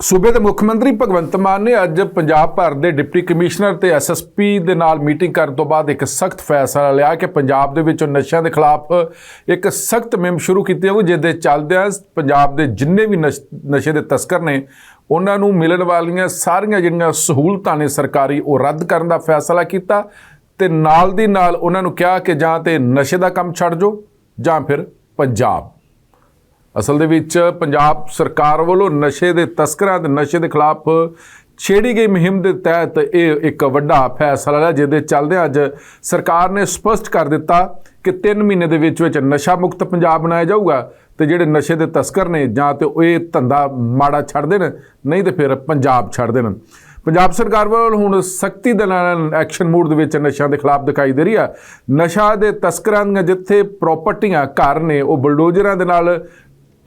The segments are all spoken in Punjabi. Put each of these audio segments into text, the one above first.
ਸੂਬੇ ਦੇ ਮੁੱਖ ਮੰਤਰੀ ਭਗਵੰਤ ਮਾਨ ਨੇ ਅੱਜ ਪੰਜਾਬ ਭਰ ਦੇ ਡਿਪਟੀ ਕਮਿਸ਼ਨਰ ਤੇ ਐਸਐਸਪੀ ਦੇ ਨਾਲ ਮੀਟਿੰਗ ਕਰਨ ਤੋਂ ਬਾਅਦ ਇੱਕ ਸਖਤ ਫੈਸਲਾ ਲਿਆ ਕਿ ਪੰਜਾਬ ਦੇ ਵਿੱਚ ਨਸ਼ਿਆਂ ਦੇ ਖਿਲਾਫ ਇੱਕ ਸਖਤ ਮੁਹਿੰਮ ਸ਼ੁਰੂ ਕੀਤੀ ਜਾਊਗੀ ਜਿਸ ਦੇ ਚੱਲਦਿਆਂ ਪੰਜਾਬ ਦੇ ਜਿੰਨੇ ਵੀ ਨਸ਼- ਨਸ਼ੇ ਦੇ ਤਸਕਰ ਨੇ, ਉਹਨਾਂ ਨੂੰ ਮਿਲਣ ਵਾਲੀਆਂ ਸਾਰੀਆਂ ਜਿਹੜੀਆਂ ਸਹੂਲਤਾਂ ਨੇ ਸਰਕਾਰੀ, ਉਹ ਰੱਦ ਕਰਨ ਦਾ ਫੈਸਲਾ ਕੀਤਾ ਤੇ ਨਾਲ ਦੀ ਨਾਲ ਉਹਨਾਂ ਨੂੰ ਕਿਹਾ ਕਿ ਜਾਂ ਤੇ ਨਸ਼ੇ ਦਾ ਕੰਮ ਛੱਡ ਜਾਓ ਜਾਂ ਫਿਰ ਪੰਜਾਬ ਅਸਲ ਦੇ ਵਿੱਚ ਪੰਜਾਬ ਸਰਕਾਰ ਵੱਲੋਂ ਨਸ਼ੇ ਦੇ ਤਸਕਰਾਂ ਤੇ ਨਸ਼ੇ ਦੇ ਖਿਲਾਫ ਛੇੜੀ ਗਈ ਮੁਹਿੰਮ ਦੇ ਤਹਿਤ ਇਹ ਇੱਕ ਵੱਡਾ ਫੈਸਲਾ ਹੈ ਜਿਹਦੇ ਚੱਲਦੇ ਅੱਜ ਸਰਕਾਰ ਨੇ ਸਪਸ਼ਟ ਕਰ ਦਿੱਤਾ ਕਿ 3 ਮਹੀਨੇ ਦੇ ਵਿੱਚ ਵਿੱਚ ਨਸ਼ਾ ਮੁਕਤ ਪੰਜਾਬ ਬਣਾਇਆ ਜਾਊਗਾ ਤੇ ਜਿਹੜੇ ਨਸ਼ੇ ਦੇ ਤਸਕਰ ਨੇ ਜਾਂ ਤੇ ਉਹ ਇਹ ਧੰਦਾ ਮਾੜਾ ਛੱਡ ਦੇਣ, ਨਹੀਂ ਤੇ ਫਿਰ ਪੰਜਾਬ ਛੱਡ ਦੇਣ। ਪੰਜਾਬ ਸਰਕਾਰ ਵੱਲੋਂ ਹੁਣ ਸਖਤੀ ਦੇ ਨਾਲ ਐਕਸ਼ਨ ਮੂਡ ਦੇ ਵਿੱਚ ਨਸ਼ਿਆਂ ਦੇ ਖਿਲਾਫ ਦਿਖਾਈ ਦੇ ਰਹੀ ਆ। ਨਸ਼ਾ ਦੇ ਤਸਕਰਾਂ ਦੀਆਂ ਜਿੱਥੇ ਪ੍ਰਾਪਰਟੀਆਂ ਘਰ ਨੇ, ਉਹ ਬਲਡੋਜ਼ਰਾਂ ਦੇ ਨਾਲ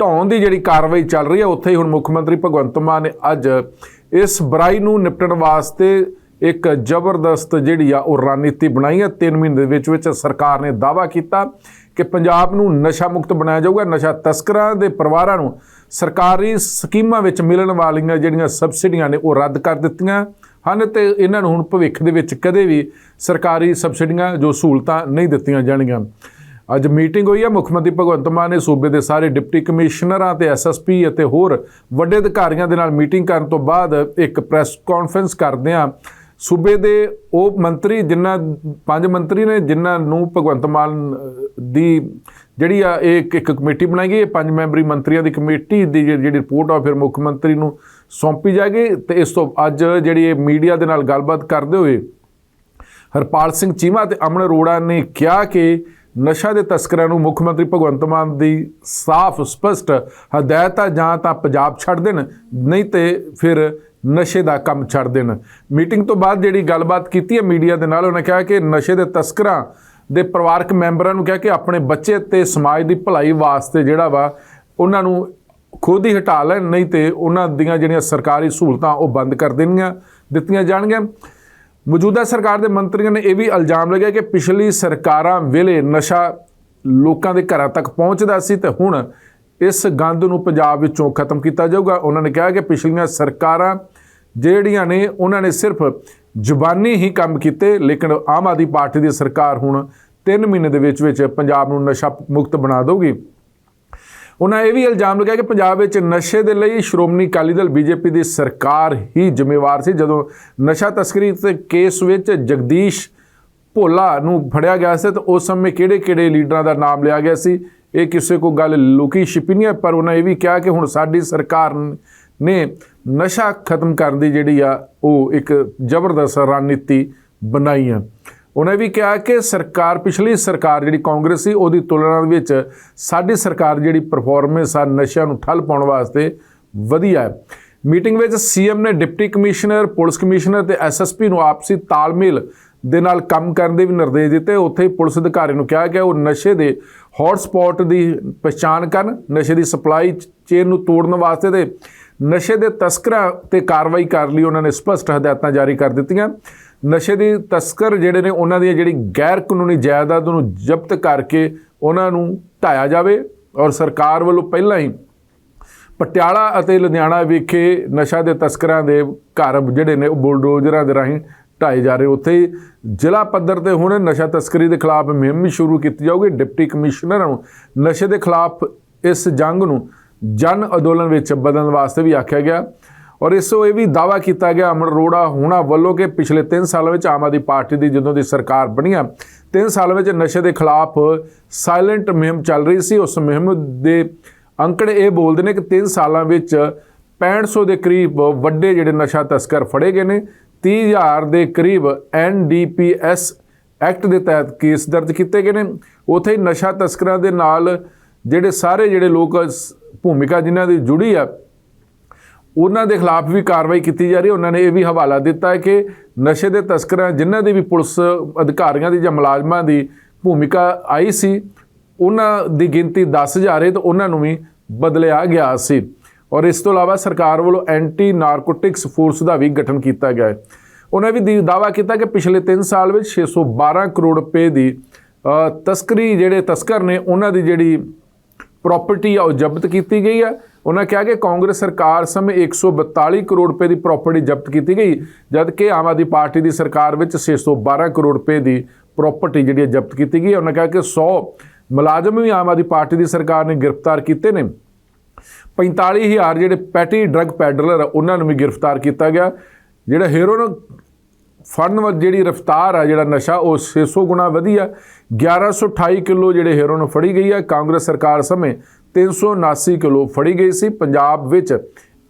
ਢਾਉਣ ਦੀ ਜਿਹੜੀ ਕਾਰਵਾਈ ਚੱਲ ਰਹੀ ਹੈ, ਉੱਥੇ ਹੀ ਹੁਣ ਮੁੱਖ ਮੰਤਰੀ ਭਗਵੰਤ ਮਾਨ ਨੇ ਅੱਜ ਇਸ ਬੁਰਾਈ ਨੂੰ ਨਿਪਟਣ ਵਾਸਤੇ ਇੱਕ ਜ਼ਬਰਦਸਤ ਜਿਹੜੀ ਆ ਉਹ ਰਣਨੀਤੀ ਬਣਾਈ ਹੈ। 3 ਮਹੀਨੇ ਦੇ ਵਿੱਚ ਵਿੱਚ ਸਰਕਾਰ ਨੇ ਦਾਅਵਾ ਕੀਤਾ ਕਿ ਪੰਜਾਬ ਨੂੰ ਨਸ਼ਾ ਮੁਕਤ ਬਣਾਇਆ ਜਾਊਗਾ, ਨਸ਼ਾ ਤਸਕਰਾਂ ਦੇ ਪਰਿਵਾਰਾਂ ਨੂੰ ਸਰਕਾਰੀ ਸਕੀਮਾਂ ਵਿੱਚ ਮਿਲਣ ਵਾਲੀਆਂ ਜਿਹੜੀਆਂ ਸਬਸਿਡੀਆਂ ਨੇ ਉਹ ਰੱਦ ਕਰ ਦਿੱਤੀਆਂ ਹਨ ਤੇ ਇਹਨਾਂ ਨੂੰ ਹੁਣ ਭਵਿੱਖ ਦੇ ਵਿੱਚ ਕਦੇ ਵੀ ਸਰਕਾਰੀ ਸਬਸਿਡੀਆਂ ਜੋ ਸਹੂਲਤਾਂ ਨਹੀਂ ਦਿੱਤੀਆਂ ਜਾਣਗੀਆਂ ਅੱਜ ਮੀਟਿੰਗ ਹੋਈ ਹੈ। ਮੁੱਖ ਮੰਤਰੀ ਭਗਵੰਤ ਮਾਨ ਨੇ ਸੂਬੇ ਦੇ ਸਾਰੇ ਡਿਪਟੀ ਕਮਿਸ਼ਨਰਾਂ ਤੇ ਐਸਐਸਪੀ ਅਤੇ ਹੋਰ ਵੱਡੇ ਅਧਿਕਾਰੀਆਂ ਦੇ ਨਾਲ ਮੀਟਿੰਗ ਕਰਨ ਤੋਂ ਬਾਅਦ ਇੱਕ ਪ੍ਰੈਸ ਕਾਨਫਰੰਸ ਕਰਦਿਆਂ ਸੂਬੇ ਦੇ ਉਹ ਮੰਤਰੀ ਜਿਨ੍ਹਾਂ, ਪੰਜ ਮੰਤਰੀ ਨੇ ਜਿਨ੍ਹਾਂ ਨੂੰ ਭਗਵੰਤ ਮਾਨ ਦੀ ਜਿਹੜੀ ਆ ਇਹ ਇੱਕ ਇੱਕ ਕਮੇਟੀ ਬਣਾਈ ਗਈ ਇਹ ਪੰਜ ਮੈਂਬਰੀ ਮੰਤਰੀਆਂ ਦੀ ਕਮੇਟੀ ਦੀ ਜਿਹੜੀ ਰਿਪੋਰਟ ਆ ਉਹ ਫਿਰ ਮੁੱਖ ਮੰਤਰੀ ਨੂੰ ਸੌਂਪੀ ਜਾਏਗੀ। ਤੇ ਇਸ ਤੋਂ ਅੱਜ ਜਿਹੜੀ ਇਹ ਮੀਡੀਆ ਦੇ ਨਾਲ ਗੱਲਬਾਤ ਕਰਦੇ ਹੋਏ ਹਰਪਾਲ ਸਿੰਘ ਚੀਮਾ ਤੇ ਅਮਨ ਅਰੋੜਾ ਨੇ ਕਿਹਾ ਕਿ ਨਸ਼ਾ ਦੇ ਤਸਕਰਾਂ ਨੂੰ ਮੁੱਖ ਮੰਤਰੀ ਭਗਵੰਤ ਮਾਨ ਦੀ ਸਾਫ਼, ਸਪਸ਼ਟ ਹਦਾਇਤ ਆ, ਜਾਂ ਤਾਂ ਪੰਜਾਬ ਛੱਡ ਦੇਣ, ਨਹੀਂ ਤੇ ਫਿਰ ਨਸ਼ੇ ਦਾ ਕੰਮ ਛੱਡ ਦੇਣ। ਮੀਟਿੰਗ ਤੋਂ ਬਾਅਦ ਜਿਹੜੀ ਗੱਲਬਾਤ ਕੀਤੀ ਹੈ ਮੀਡੀਆ ਦੇ ਨਾਲ, ਉਹਨੇ ਕਿਹਾ ਕਿ ਨਸ਼ੇ ਦੇ ਤਸਕਰਾਂ ਦੇ ਪਰਿਵਾਰਕ ਮੈਂਬਰਾਂ ਨੂੰ ਕਿਹਾ ਕਿ ਆਪਣੇ ਬੱਚੇ ਤੇ ਸਮਾਜ ਦੀ ਭਲਾਈ ਵਾਸਤੇ ਜਿਹੜਾ ਵਾ, ਉਹਨਾਂ ਨੂੰ ਖੁਦ ਹੀ ਹਟਾ ਲੈਣ, ਨਹੀਂ ਤੇ ਉਹਨਾਂ ਦੀਆਂ ਜਿਹੜੀਆਂ ਸਰਕਾਰੀ ਸਹੂਲਤਾਂ ਉਹ ਬੰਦ ਕਰ ਦੇਣਗੀਆਂ, ਦਿੱਤੀਆਂ ਜਾਣਗੀਆਂ। ਮੌਜੂਦਾ ਸਰਕਾਰ ਦੇ ਮੰਤਰੀਆਂ ਨੇ ਇਹ ਵੀ ਇਲਜ਼ਾਮ ਲਗਾਇਆ ਕਿ ਪਿਛਲੀ ਸਰਕਾਰਾਂ ਵੇਲੇ ਨਸ਼ਾ ਲੋਕਾਂ ਦੇ ਘਰਾਂ ਤੱਕ ਪਹੁੰਚਦਾ ਸੀ ਤੇ ਹੁਣ ਇਸ ਗੰਦ ਨੂੰ ਪੰਜਾਬ ਵਿੱਚੋਂ ਖਤਮ ਕੀਤਾ ਜਾਊਗਾ। ਉਹਨਾਂ ਨੇ ਕਿਹਾ ਕਿ ਪਿਛਲੀਆਂ ਸਰਕਾਰਾਂ ਜਿਹੜੀਆਂ ਨੇ, ਉਹਨਾਂ ਨੇ ਸਿਰਫ ਜ਼ੁਬਾਨੀ ਹੀ ਕੰਮ ਕੀਤੇ, ਲੇਕਿਨ ਆਮ ਆਦਮੀ ਪਾਰਟੀ ਦੀ ਸਰਕਾਰ ਹੁਣ 3 ਮਹੀਨੇ ਦੇ ਵਿੱਚ ਵਿੱਚ ਪੰਜਾਬ ਨੂੰ ਨਸ਼ਾ ਮੁਕਤ ਬਣਾ ਦੇਊਗੀ। ਉਹਨਾਂ ਇਹ ਵੀ ਇਲਜ਼ਾਮ ਲਗਾਇਆ ਕਿ ਪੰਜਾਬ ਵਿੱਚ ਨਸ਼ੇ ਦੇ ਲਈ ਸ਼੍ਰੋਮਣੀ ਅਕਾਲੀ ਦਲ ਬੀਜੇਪੀ ਦੀ ਸਰਕਾਰ ਹੀ ਜ਼ਿੰਮੇਵਾਰ ਸੀ, ਜਦੋਂ ਨਸ਼ਾ ਤਸਕਰੀ ਤੇ ਕੇਸ ਵਿੱਚ ਜਗਦੀਸ਼ ਭੋਲਾ ਨੂੰ ਫੜਿਆ ਗਿਆ ਸੀ ਤਾਂ ਉਸ ਸਮੇਂ ਕਿਹੜੇ-ਕਿਹੜੇ ਲੀਡਰਾਂ ਦਾ ਨਾਮ ਲਿਆ ਗਿਆ ਸੀ, ਇਹ ਕਿਸੇ ਕੋ ਗੱਲ ਲੁਕੀ ਛਿਪੀ ਨਹੀਂ ਹੈ, ਪਰ ਉਹਨਾਂ ਇਹ ਵੀ ਕਿਹਾ ਕਿ ਹੁਣ ਸਾਡੀ ਸਰਕਾਰ ਨੇ ਨਸ਼ਾ ਖਤਮ ਕਰਨ ਦੀ ਜਿਹੜੀ ਆ, ਉਹ ਇੱਕ ਜ਼ਬਰਦਸਤ ਰਣਨੀਤੀ ਬਣਾਈ ਹੈ ਉਹਨੇ ਵੀ ਕਿਹਾ ਕਿ ਸਰਕਾਰ, ਪਿਛਲੀ ਸਰਕਾਰ ਜਿਹੜੀ ਕਾਂਗਰਸ ਸੀ, ਉਹਦੀ ਤੁਲਨਾ ਵਿੱਚ ਸਾਡੀ ਸਰਕਾਰ ਜਿਹੜੀ ਪਰਫਾਰਮੈਂਸ ਆ, ਨਸ਼ਿਆਂ ਨੂੰ ਠੱਲ ਪਾਉਣ ਵਾਸਤੇ ਵਧੀਆ ਹੈ। ਮੀਟਿੰਗ ਵਿੱਚ ਸੀਐਮ ਨੇ ਡਿਪਟੀ ਕਮਿਸ਼ਨਰ ਪੁਲਿਸ ਕਮਿਸ਼ਨਰ ਤੇ ਐਸਐਸਪੀ ਨੂੰ ਆਪਸੀ ਤਾਲਮੇਲ ਦੇ ਨਾਲ ਕੰਮ ਕਰਨ ਦੇ ਵੀ ਨਿਰਦੇਸ਼ ਦਿੱਤੇ। ਉੱਥੇ ਹੀ ਪੁਲਿਸ ਅਧਿਕਾਰੀ ਨੂੰ ਕਿਹਾ ਗਿਆ, ਉਹ ਨਸ਼ੇ ਦੇ ਹੌਟ ਸਪੌਟ ਦੀ ਪਛਾਣ ਕਰਨ, ਨਸ਼ੇ ਦੀ ਸਪਲਾਈ ਚੇਨ ਨੂੰ ਤੋੜਨ ਵਾਸਤੇ ਤੇ ਨਸ਼ੇ ਦੇ ਤਸਕਰਾਂ ਤੇ ਕਾਰਵਾਈ ਕਰਨ ਲਈ। ਉਹਨਾਂ ਨੇ ਸਪਸ਼ਟ ਹਦਾਇਤਾਂ ਜਾਰੀ ਕਰ ਦਿੱਤੀਆਂ। ਨਸ਼ੇ ਦੀ ਤਸਕਰ ਜਿਹੜੇ ਨੇ, ਉਹਨਾਂ ਦੀ ਜਿਹੜੀ ਗੈਰ ਕਾਨੂੰਨੀ ਜਾਇਦਾਦ ਨੂੰ ਜ਼ਬਤ ਕਰਕੇ ਉਹਨਾਂ ਨੂੰ ਢਾਇਆ ਜਾਵੇ ਔਰ ਸਰਕਾਰ ਵੱਲੋਂ ਪਹਿਲਾਂ ਹੀ ਪਟਿਆਲਾ ਅਤੇ ਲੁਧਿਆਣਾ ਵਿਖੇ ਨਸ਼ਾ ਦੇ ਤਸਕਰਾਂ ਦੇ ਘਰ ਜਿਹੜੇ ਨੇ, ਉਹ ਬੁਲਡੋਜ਼ਰਾਂ ਦੇ ਰਾਹੀਂ ਢਾਏ ਜਾ ਰਹੇ। ਉੱਥੇ ਹੀ ਜ਼ਿਲ੍ਹਾ ਪੱਧਰ ਤੇ ਹੁਣ ਨਸ਼ਾ ਤਸਕਰੀ ਦੇ ਖਿਲਾਫ ਮੁਹਿੰਮ ਸ਼ੁਰੂ ਕੀਤੀ ਜਾਊਗੀ। ਡਿਪਟੀ ਕਮਿਸ਼ਨਰਾਂ ਨੂੰ ਨਸ਼ੇ ਦੇ ਖਿਲਾਫ ਇਸ ਜੰਗ ਨੂੰ ਜਨ ਅੰਦੋਲਨ ਵਿੱਚ ਬਦਲਣ ਵਾਸਤੇ ਵੀ ਆਖਿਆ ਗਿਆ। ਔਰ ਇਸ ਤੋਂ ਇਹ ਵੀ ਦਾਵਾ ਕੀਤਾ ਗਿਆ, ਅਮਰ ਅਰੋੜਾ ਹੋਣਾ ਵੱਲੋਂ ਕਿ ਪਿਛਲੇ 3 ਸਾਲਾਂ ਵਿੱਚ ਆਮ ਆਦਮੀ ਪਾਰਟੀ ਦੀ ਜਦੋਂ ਦੀ ਸਰਕਾਰ ਬਣੀ ਆ 3 ਸਾਲਾਂ ਵਿੱਚ ਨਸ਼ੇ ਦੇ ਖਿਲਾਫ ਸਾਇਲੈਂਟ ਮੁਹਿੰਮ ਚੱਲ ਰਹੀ ਸੀ। ਉਸ ਮੁਹਿੰਮ ਦੇ ਅੰਕੜੇ ਇਹ ਬੋਲਦੇ ਨੇ ਕਿ 3 ਸਾਲਾਂ ਵਿੱਚ 6500 ਦੇ ਕਰੀਬ ਵੱਡੇ ਜਿਹੜੇ ਨਸ਼ਾ ਤਸਕਰ ਫੜੇ ਗਏ ਨੇ 30000 ਦੇ ਕਰੀਬ ਐਨਡੀਪੀਐਸ ਐਕਟ ਦੇ ਤਹਿਤ ਕੇਸ ਦਰਜ ਕੀਤੇ ਗਏ ਨੇ। ਉਥੇ ਹੀ ਨਸ਼ਾ ਤਸਕਰਾਂ ਦੇ ਨਾਲ ਜਿਹੜੇ ਸਾਰੇ ਜਿਹੜੇ ਲੋਕ ਸ- ਭੂਮਿਕਾ ਜਿਨ੍ਹਾਂ ਦੀ ਜੁੜੀ ਆ ਉਹਨਾਂ ਦੇ ਖਿਲਾਫ ਵੀ ਕਾਰਵਾਈ ਕੀਤੀ ਜਾ ਰਹੀ ਹੈ। ਉਹਨਾਂ ਨੇ ਇਹ ਵੀ ਹਵਾਲਾ ਦਿੱਤਾ ਹੈ ਕਿ ਨਸ਼ੇ ਦੇ ਤਸਕਰਾਂ, ਜਿਨ੍ਹਾਂ ਦੀ ਵੀ ਪੁਲਿਸ ਅਧਿਕਾਰੀਆਂ ਦੀ ਜਾਂ ਮੁਲਾਜ਼ਮਾਂ ਦੀ ਭੂਮਿਕਾ ਆਈ ਸੀ, ਉਹਨਾਂ ਦੀ ਗਿਣਤੀ 10000 ਹੈ ਤਾਂ ਉਹਨਾਂ ਨੂੰ ਵੀ ਬਦਲਿਆ ਗਿਆ ਸੀ। ਔਰ ਇਸ ਤੋਂ ਇਲਾਵਾ ਸਰਕਾਰ ਵੱਲੋਂ ਐਂਟੀ ਨਾਰਕੋਟਿਕਸ ਫੋਰਸ ਦਾ ਵੀ ਗਠਨ ਕੀਤਾ ਗਿਆ ਹੈ। ਉਹਨਾਂ ਵੀ ਦੀ- ਦਾਅਵਾ ਕੀਤਾ ਕਿ ਪਿਛਲੇ 3 ਸਾਲ ਵਿੱਚ 612 ਕਰੋੜ ਰੁਪਏ ਦੀ ਤਸਕਰੀ ਜਿਹੜੇ ਤਸਕਰ ਨੇ, ਉਹਨਾਂ ਦੀ ਜਿਹੜੀ ਪ੍ਰਾਪਰਟੀ ਆ ਉਹ ਜ਼ਬਤ ਕੀਤੀ ਗਈ ਆ ਉਹਨਾਂ ਕਿਹਾ ਕਿ ਕਾਂਗਰਸ ਸਰਕਾਰ ਸਮੇਂ 142 ਕਰੋੜ ਰੁਪਏ ਦੀ ਪ੍ਰਾਪਰਟੀ ਜ਼ਬਤ ਕੀਤੀ ਗਈ, ਜਦਕਿ ਆਮ ਆਦਮੀ ਪਾਰਟੀ ਦੀ ਸਰਕਾਰ ਵਿੱਚ 612 ਕਰੋੜ ਰੁਪਏ ਦੀ ਪ੍ਰਾਪਰਟੀ ਜਿਹੜੀ ਹੈ ਜ਼ਬਤ ਕੀਤੀ ਗਈ ਹੈ। ਉਹਨਾਂ ਕਿਹਾ ਕਿ 100 ਮੁਲਾਜ਼ਮ ਵੀ ਆਮ ਆਦਮੀ ਪਾਰਟੀ ਦੀ ਸਰਕਾਰ ਨੇ ਗ੍ਰਿਫਤਾਰ ਕੀਤੇ ਨੇ। 45000 ਜਿਹੜੇ ਪੈਟੀ ਡਰੱਗ ਪੈਡਲਰ ਉਹਨਾਂ ਨੂੰ ਵੀ ਗ੍ਰਿਫਤਾਰ ਕੀਤਾ ਗਿਆ। ਜਿਹੜਾ ਹੈਰੋਨ ਫੜਨ ਵਾਲੀ ਜਿਹੜੀ ਰਫਤਾਰ ਆ, ਜਿਹੜਾ ਨਸ਼ਾ, ਉਹ 600 ਗੁਣਾ ਵਧੀ ਆ। 1128 ਕਿਲੋ ਜਿਹੜੇ ਹੈਰੋਨ ਫੜੀ ਗਈ ਆ। ਕਾਂਗਰਸ ਸਰਕਾਰ ਸਮੇਂ 379 ਕਿਲੋ ਫੜੀ ਗਈ ਸੀ। ਪੰਜਾਬ ਵਿੱਚ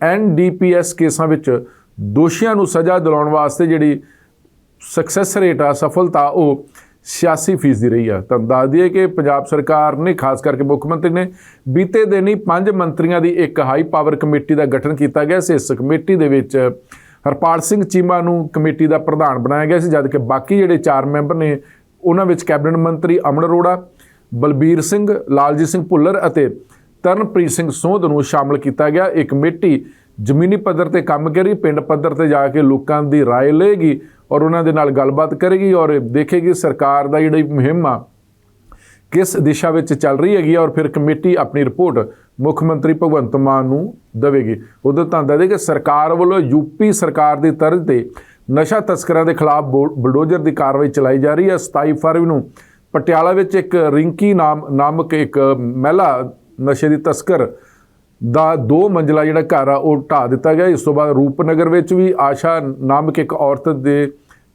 ਐਨਡੀਪੀਐਸ ਕੇਸਾਂ ਵਿੱਚ ਦੋਸ਼ੀਆਂ ਨੂੰ ਸਜ਼ਾ ਦਿਲਾਉਣ ਵਾਸਤੇ ਜਿਹੜੀ ਸਕਸੈਸ ਰੇਟ ਆ, ਸਫਲਤਾ, ਉਹ 86% ਦੀ ਰਹੀ ਆ। ਤਾਂ ਦੱਸ ਦਈਏ ਕਿ ਪੰਜਾਬ ਸਰਕਾਰ ਨੇ, ਖਾਸ ਕਰਕੇ ਮੁੱਖ ਮੰਤਰੀ ਨੇ, ਬੀਤੇ ਦਿਨ ਹੀ ਪੰਜ ਮੰਤਰੀਆਂ ਦੀ ਇੱਕ ਹਾਈ ਪਾਵਰ ਕਮੇਟੀ ਦਾ ਗਠਨ ਕੀਤਾ ਗਿਆ ਸੀ। ਇਸ ਕਮੇਟੀ ਦੇ ਵਿੱਚ ਹਰਪਾਲ ਸਿੰਘ ਚੀਮਾ ਨੂੰ ਕਮੇਟੀ ਦਾ ਪ੍ਰਧਾਨ ਬਣਾਇਆ ਗਿਆ ਸੀ, ਜਦਕਿ ਬਾਕੀ ਜਿਹੜੇ ਚਾਰ ਮੈਂਬਰ ਨੇ, ਉਹਨਾਂ ਵਿੱਚ ਕੈਬਨਿਟ ਮੰਤਰੀ ਅਮਨ ਅਰੋੜਾ, ਬਲਬੀਰ ਸਿੰਘ, ਲਾਲਜੀਤ ਸਿੰਘ ਭੁੱਲਰ ਅਤੇ ਤਰਨਪ੍ਰੀਤ ਸਿੰਘ ਸੋਧ ਨੂੰ ਸ਼ਾਮਲ ਕੀਤਾ ਗਿਆ ਇਹ ਕਮੇਟੀ ਜ਼ਮੀਨੀ ਪੱਧਰ ਤੇ ਕੰਮ ਕਰੀ ਪਿੰਡ ਪੱਧਰ ਤੇ ਜਾ ਕੇ ਲੋਕਾਂ ਦੀ رائے ਲਏਗੀ ਔਰ ਉਹਨਾਂ ਦੇ ਨਾਲ ਗੱਲਬਾਤ ਕਰੇਗੀ ਔਰ ਦੇਖੇਗੀ ਸਰਕਾਰ ਦਾ ਜਿਹੜੀ ਮੁਹਿੰਮ ਆ ਕਿਸ ਦਿਸ਼ਾ ਵਿੱਚ ਚੱਲ ਰਹੀ ਹੈਗੀ ਆ ਔਰ ਫਿਰ ਕਮੇਟੀ ਆਪਣੀ ਰਿਪੋਰਟ ਮੁੱਖ ਮੰਤਰੀ ਭਗਵੰਤ ਮਾਨ ਨੂੰ ਦੇਵੇਗੀ ਉਦੋਂ ਤਾਂ ਦੱਸਦੇ ਕਿ ਸਰਕਾਰ ਵੱਲੋਂ ਯੂਪੀ ਸਰਕਾਰ ਦੀ ਤਰਜ਼ ਤੇ ਨਸ਼ਾ ਤਸਕਰਾਂ ਦੇ ਖਿਲਾਫ ਬੋ- ਬੁਲਡੋਜ਼ਰ ਦੀ ਕਾਰਵਾਈ ਚਲਾਈ ਜਾ ਰਹੀ ਹੈ 27 ਫਰਵਰੀ ਨੂੰ ਪਟਿਆਲਾ ਵਿੱਚ ਇੱਕ ਰਿੰਕੀ ਨਾਮ ਨਾਮਕ ਇੱਕ ਮਹਿਲਾ ਨਸ਼ੇ ਦੀ ਤਸਕਰ ਦਾ ਦੋ ਮੰਜ਼ਲਾ ਜਿਹੜਾ ਘਰ ਆ, ਉਹ ਢਾ ਦਿੱਤਾ ਗਿਆ। ਇਸ ਤੋਂ ਬਾਅਦ ਰੂਪਨਗਰ ਵਿੱਚ ਵੀ ਆਸ਼ਾ ਨਾਮਕ ਇੱਕ ਔਰਤ ਦੇ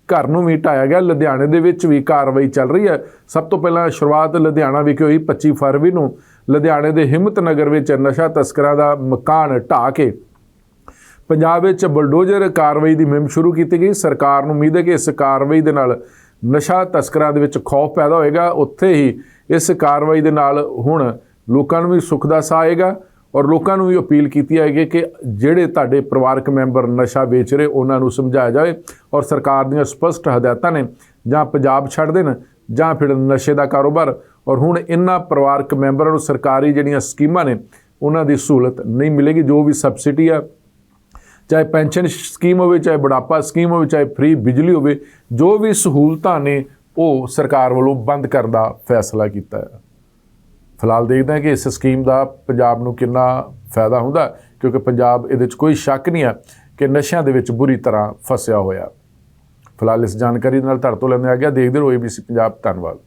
ਘਰ ਨੂੰ ਵੀ ਢਾਇਆ ਗਿਆ। ਲੁਧਿਆਣੇ ਦੇ ਵਿੱਚ ਵੀ ਕਾਰਵਾਈ ਚੱਲ ਰਹੀ ਹੈ। ਸਭ ਤੋਂ ਪਹਿਲਾਂ ਸ਼ੁਰੂਆਤ ਲੁਧਿਆਣਾ ਵਿਖੇ ਹੋਈ 25 ਫਰਵਰੀ ਨੂੰ। ਲੁਧਿਆਣੇ ਦੇ ਹਿੰਮਤ ਨਗਰ ਵਿੱਚ ਨਸ਼ਾ ਤਸਕਰਾਂ ਦਾ ਮਕਾਨ ਢਾ ਕੇ ਪੰਜਾਬ ਵਿੱਚ ਬਲਡੋਜ਼ਰ ਕਾਰਵਾਈ ਦੀ ਮੁਹਿੰਮ ਸ਼ੁਰੂ ਕੀਤੀ ਗਈ। ਸਰਕਾਰ ਨੂੰ ਉਮੀਦ ਹੈ ਕਿ ਇਸ ਕਾਰਵਾਈ ਦੇ ਨਾਲ ਨਸ਼ਾ ਤਸਕਰਾਂ ਦੇ ਵਿੱਚ ਖੌਫ ਪੈਦਾ ਹੋਏਗਾ। ਉੱਥੇ ਹੀ ਇਸ ਕਾਰਵਾਈ ਦੇ ਨਾਲ ਹੁਣ ਲੋਕਾਂ ਨੂੰ ਵੀ ਸੁੱਖ ਦਾ ਸਾਹ ਆਏਗਾ ਔਰ ਲੋਕਾਂ ਨੂੰ ਵੀ ਅਪੀਲ ਕੀਤੀ ਹੈਗੀ ਕਿ ਜਿਹੜੇ ਤੁਹਾਡੇ ਪਰਿਵਾਰਕ ਮੈਂਬਰ ਨਸ਼ਾ ਵੇਚ ਰਹੇ, ਉਹਨਾਂ ਨੂੰ ਸਮਝਾਇਆ ਜਾਵੇ ਔਰ ਸਰਕਾਰ ਦੀਆਂ ਸਪਸ਼ਟ ਹਦਾਇਤਾਂ ਨੇ ਜਾਂ ਪੰਜਾਬ ਛੱਡ ਦੇਣ ਜਾਂ ਫਿਰ ਨਸ਼ੇ ਦਾ ਕਾਰੋਬਾਰ। ਔਰ ਹੁਣ ਇਹਨਾਂ ਪਰਿਵਾਰਕ ਮੈਂਬਰਾਂ ਨੂੰ ਸਰਕਾਰੀ ਜਿਹੜੀਆਂ ਸਕੀਮਾਂ ਨੇ, ਉਹਨਾਂ ਦੀ ਸਹੂਲਤ ਨਹੀਂ ਮਿਲੇਗੀ, ਜੋ ਵੀ ਸਬਸਿਡੀ ਆ, ਚਾਹੇ ਪੈਨਸ਼ਨ ਸਕੀਮ ਹੋਵੇ, ਚਾਹੇ ਬੁਢਾਪਾ ਸਕੀਮ ਹੋਵੇ, ਚਾਹੇ ਫ੍ਰੀ ਬਿਜਲੀ ਹੋਵੇ, ਜੋ ਵੀ ਸਹੂਲਤਾਂ ਨੇ, ਉਹ ਸਰਕਾਰ ਵੱਲੋਂ ਬੰਦ ਕਰਨ ਦਾ ਫੈਸਲਾ ਕੀਤਾ ਹੈ। ਫਿਲਹਾਲ ਦੇਖਦੇ ਹਾਂ ਕਿ ਇਸ ਸਕੀਮ ਦਾ ਪੰਜਾਬ ਨੂੰ ਕਿੰਨਾ ਫਾਇਦਾ ਹੁੰਦਾ, ਕਿਉਂਕਿ ਪੰਜਾਬ ਇਹਦੇ ਵਿੱਚ ਕੋਈ ਸ਼ੱਕ ਨਹੀਂ ਹੈ ਕਿ ਨਸ਼ਿਆਂ ਦੇ ਵਿੱਚ ਬੁਰੀ ਤਰ੍ਹਾਂ ਫਸਿਆ ਹੋਇਆ। ਫਿਲਹਾਲ ਇਸ ਜਾਣਕਾਰੀ ਦੇ ਨਾਲ ਧੜ ਤੋਂ ਲੈਂਦੇ ਆ ਗਿਆ ਦੇਖਦੇ ਰਹੋ ABC ਪੰਜਾਬ। ਧੰਨਵਾਦ।